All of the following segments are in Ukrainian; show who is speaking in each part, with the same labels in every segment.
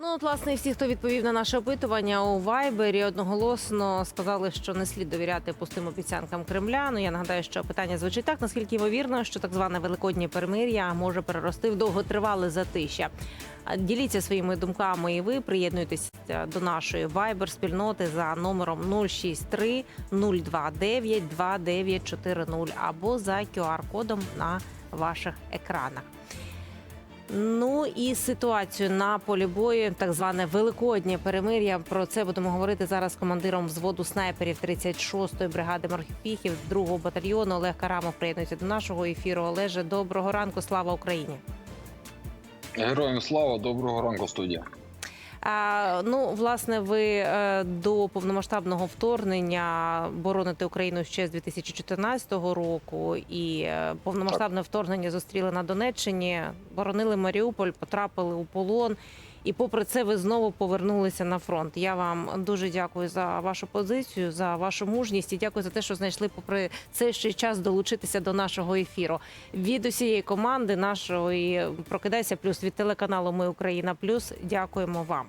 Speaker 1: Ну, от, власне, всі, хто відповів на наше опитування у Вайбері, одноголосно сказали, що не слід довіряти пустим обіцянкам Кремля. Ну я нагадаю, що питання звучить так: наскільки ймовірно, що так зване великоднє перемир'я може перерости в довготривале затища. Діліться своїми думками, і ви приєднуйтесь до нашої Viber спільноти за номером 063 029 2940 або за QR-кодом на ваших екранах. Ну і ситуацію на полі бою, так зване великоднє перемир'я. Про це будемо говорити зараз з командиром взводу снайперів 36-ї бригади морпіхів 2-го батальйону Олег Карамов приєднується до нашого ефіру. Олеже, доброго ранку, слава Україні.
Speaker 2: Героям слава, доброго ранку, студія.
Speaker 1: Ну, власне, ви е, до повномасштабного вторгнення бороните Україну ще з 2014 року, і е, повномасштабне вторгнення зустріли на Донеччині, боронили Маріуполь, потрапили у полон. І попри це, ви знову повернулися на фронт. Я вам дуже дякую за вашу позицію, за вашу мужність і дякую за те, що знайшли, попри цей ще час долучитися до нашого ефіру. Від усієї команди нашої прокидайся плюс від телеканалу Ми Україна Плюс. Дякуємо вам.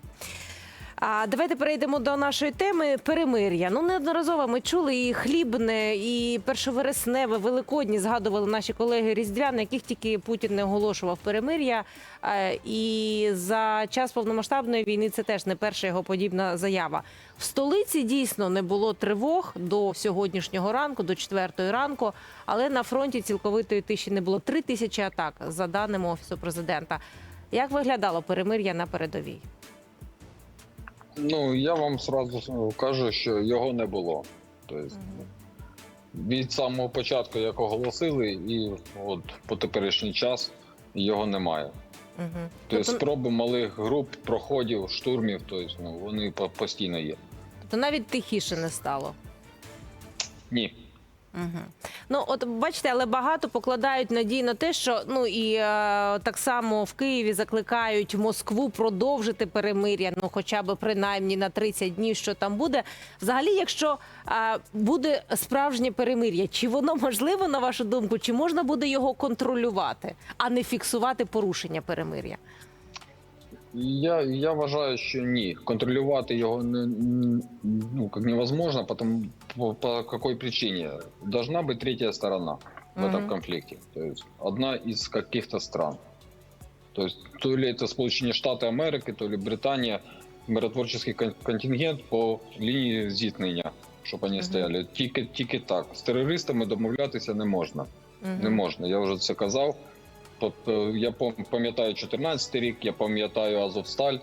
Speaker 1: А давайте перейдемо до нашої теми перемир'я. Ну неодноразово ми чули і хлібне, і першовересневе, великодні згадували наші колеги різдвяни, яких тільки Путін не оголошував перемир'я. І за час повномасштабної війни це теж не перша його подібна заява. В столиці дійсно не було тривог до сьогоднішнього ранку, до четвертої ранку, але на фронті цілковитої тиші не було. Три тисячі атак за даними офісу президента. Як виглядало перемир'я на передовій?
Speaker 2: Ну я вам сразу кажу, що його не було. Тобто, від самого початку, як оголосили, і от по теперішній час його немає.
Speaker 1: Угу.
Speaker 2: Тобто спроби малих груп, проходів, штурмів, тобто, ну, вони постійно є.
Speaker 1: Тобто навіть тихіше не стало.
Speaker 2: Ні.
Speaker 1: Угу. Ну, от бачите, але багато покладають надій на те, що ну і е, так само в Києві закликають Москву продовжити перемир'я, ну хоча б принаймні на 30 днів, що там буде. Взагалі, якщо е, буде справжнє перемир'я, чи воно можливо на вашу думку, чи можна буде його контролювати, а не фіксувати порушення перемир'я?
Speaker 2: Я, я вважаю, що ні. Контролювати його не, ну, як невозможно, потому, по, по какой причине? Должна быть третья сторона в этом
Speaker 1: Мгм.
Speaker 2: конфликте. То есть одна из каких-то стран. То есть то ли это Сполучені Штати Америки, то ли Британія, миротворчий кон- контингент по лінії зіткнення, щоб вони
Speaker 1: Мгм.
Speaker 2: стояли. Тільки, тільки так. З терористами домовлятися не можна.
Speaker 1: Мгм.
Speaker 2: Не можна. Я вже це казав. Тобто я пам- пам'ятаю 14 рік, я пам'ятаю Азовсталь,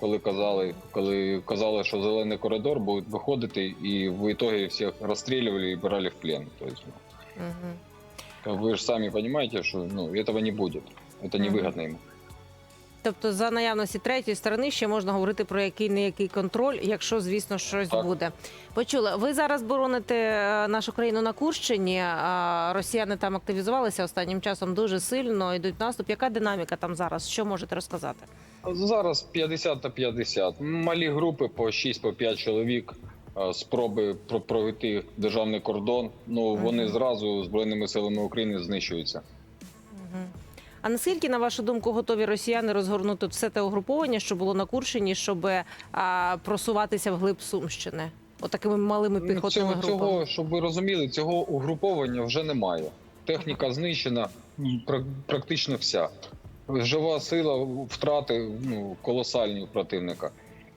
Speaker 2: коли казали, коли казали, що зелений коридор буде виходити, і в ітогі всіх розстрілювали і брали в плен. Тобто, ну, ви ж самі розумієте, що ну, цього не буде. Це не
Speaker 1: Мгм.
Speaker 2: вигідно їм.
Speaker 1: Тобто, за наявності третьої сторони ще можна говорити про який не який контроль, якщо звісно щось
Speaker 2: Так.
Speaker 1: буде. Почула. Ви зараз бороните е, нашу країну на Курщині. а Росіяни там активізувалися останнім часом дуже сильно. Йдуть наступ. Яка динаміка там зараз? Що можете розказати?
Speaker 2: Зараз 50 та 50. Малі групи по 6-5 чоловік. е, Спроби про- пройти державний кордон. Ну вони зразу збройними силами України знищуються.
Speaker 1: Мгм. А наскільки, на вашу думку, готові росіяни розгорнути все те угруповання, що було на Курщині, щоб а, просуватися вглиб Сумщини? Отакими малими
Speaker 2: Ну,
Speaker 1: піхотними
Speaker 2: цього,
Speaker 1: групами?
Speaker 2: цього, щоб ви розуміли, цього угруповання вже немає. Техніка знищена практично вся. Жива сила, втрати ну, колосальні у противника.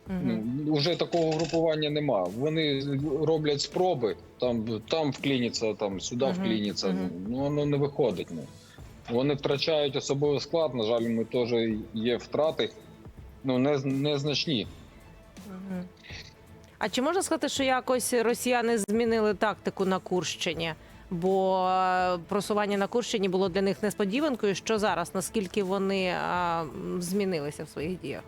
Speaker 1: Мгм.
Speaker 2: Ну, Уже такого угрупування нема. Вони роблять спроби, там, там вклініться, там сюди
Speaker 1: Мгм,
Speaker 2: вклініться.
Speaker 1: мгм.
Speaker 2: Ну воно не виходить. Ну. Вони втрачають особовий склад. На жаль, ми теж є втрати, ну не, незначні.
Speaker 1: Мгм. А чи можна сказати, що якось росіяни змінили тактику на Курщині? Бо е, просування на Курщині було для них несподіванкою. Що зараз? Наскільки вони а, змінилися в своїх діях?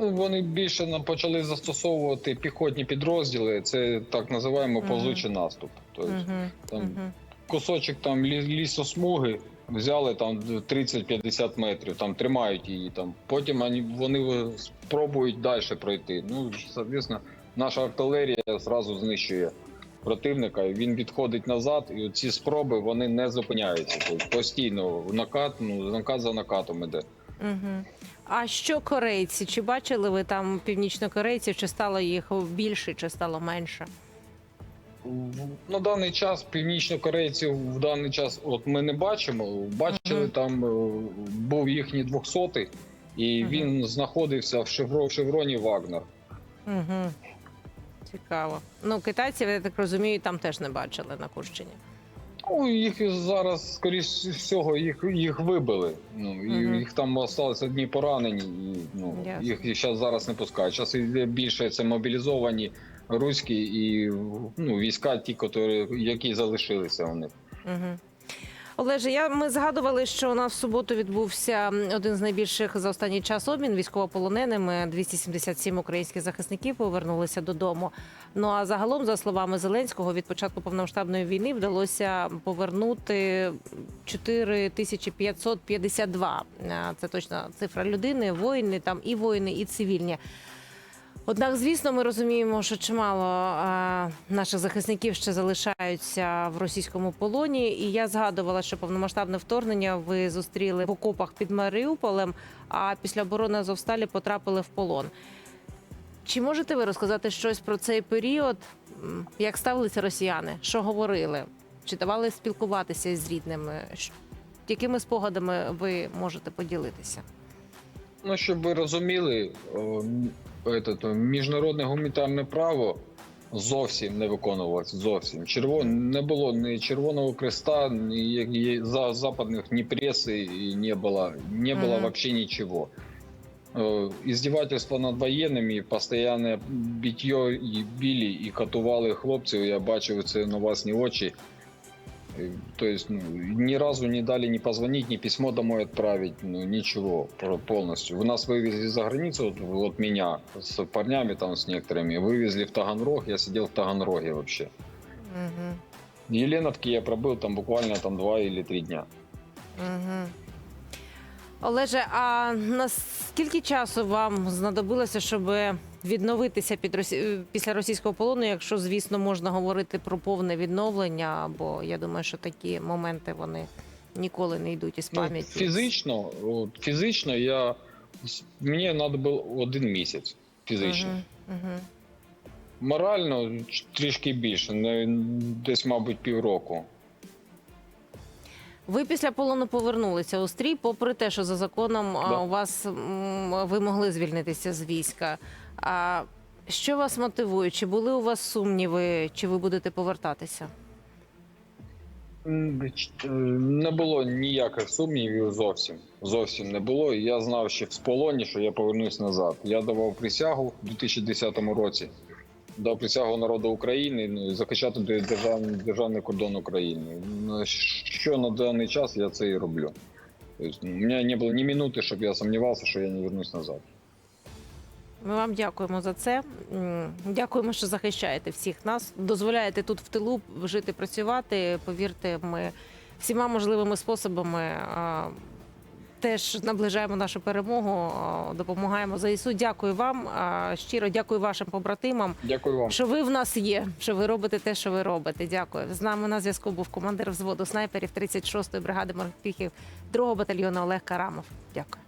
Speaker 2: Ну, Вони більше нам почали застосовувати піхотні підрозділи. Це так називаємо повзучий наступ. Тобто
Speaker 1: Мгм,
Speaker 2: там
Speaker 1: мгм,
Speaker 2: кусочок там лісосмуги взяли там 30-50 метрів, там тримають її там. Потім вони, вони спробують далі пройти. Ну, звісно, наша артилерія зразу знищує противника. Він відходить назад, і ці спроби вони не зупиняються. Тобто постійно накат, ну накат за накатом іде.
Speaker 1: мгм. А що корейці? Чи бачили ви там північнокорейців? Чи стало їх більше, чи стало менше?
Speaker 2: На даний час північнокорейців в даний час от ми не бачимо. Бачили,
Speaker 1: Мгм.
Speaker 2: там е, був їхній 200 і
Speaker 1: Мгм.
Speaker 2: він знаходився в шевро- в шевроні Вагнер.
Speaker 1: Угу. Цікаво. Ну, китайців, я так розумію, там теж не бачили на Курщині.
Speaker 2: Ну, їх зараз, скоріш всього, їх, їх вибили. Ну,
Speaker 1: Мгм.
Speaker 2: їх там залишилися одні поранені, і ну,
Speaker 1: Ясно.
Speaker 2: їх зараз зараз не пускають. Зараз більше це мобілізовані руські і ну, війська, ті, які залишилися у них.
Speaker 1: Угу. Олеже, я ми згадували, що у нас в суботу відбувся один з найбільших за останній час обмін військовополоненими. 277 українських захисників повернулися додому. Ну а загалом, за словами Зеленського, від початку повномасштабної війни вдалося повернути 4552. Е, Це точна цифра людини, воїни там і воїни, і цивільні. Однак, звісно, ми розуміємо, що чимало е, наших захисників ще залишаються в російському полоні. І я згадувала, що повномасштабне вторгнення ви зустріли в окопах під Маріуполем, а після оборони Азовсталі потрапили в полон. Чи можете ви розказати щось про цей період? Як ставилися росіяни? Що говорили? Чи давали спілкуватися з рідними? Якими спогадами ви можете поділитися?
Speaker 2: Ну, щоб ви розуміли, міжнародне гуманітарне право зовсім не виконувалося. Зовсім Червон не було ні Червоного Креста, ні за западних ні преси, і не було, не було вообще нічого. Е, Іздівательства над воєнними, постійне биття і білі, і катували хлопців. Я бачив це на власні очі. Э, То есть ну, ни разу не дали ни позвонить, ни письмо домой отправить, ну ничего про- полностью. Вы нас вывезли за границу, вот, вот меня с парнями там с некоторыми, вывезли в Таганрог, я сидел в Таганроге вообще.
Speaker 1: Угу.
Speaker 2: В Еленовке я пробыл там буквально там два или три дня.
Speaker 1: Угу. Олеже, а наскільки часу вам знадобилося, щоб відновитися під Росі... після російського полону, якщо, звісно, можна говорити про повне відновлення? Бо я думаю, що такі моменти вони ніколи не йдуть із
Speaker 2: Ну,
Speaker 1: пам'яті.
Speaker 2: фізично, от, фізично я мені треба було один місяць. Фізично.
Speaker 1: Угу. Угу.
Speaker 2: Морально трішки більше, десь, мабуть, півроку.
Speaker 1: Ви після полону повернулися у стрій, попри те, що за законом
Speaker 2: Да.
Speaker 1: у вас ви могли звільнитися з війська. А що вас мотивує? Чи були у вас сумніви, чи ви будете повертатися?
Speaker 2: Е, Не було ніяких сумнівів зовсім. Зовсім не було. Я знав ще в полоні, що я повернусь назад. Я давав присягу в 2010 році. Дав присягу народу України ну, і захищати де- державний, державний кордон України. Ну, Що на даний час я це і роблю. Тобто, у мене не було ні минути, щоб я сумнівався, що я не вернусь назад.
Speaker 1: Ми вам дякуємо за це. Дякуємо, що захищаєте всіх нас. Дозволяєте тут в тилу жити, працювати. Повірте, ми всіма можливими способами теж наближаємо нашу перемогу, допомагаємо ЗСУ. Дякую вам. Щиро дякую вашим побратимам.
Speaker 2: Дякую вам.
Speaker 1: Що ви в нас є, що ви робите те, що ви робите. Дякую. З нами на зв'язку був командир взводу снайперів 36-ї бригади морпіхів 2-го батальйону Олег Карамов. Дякую.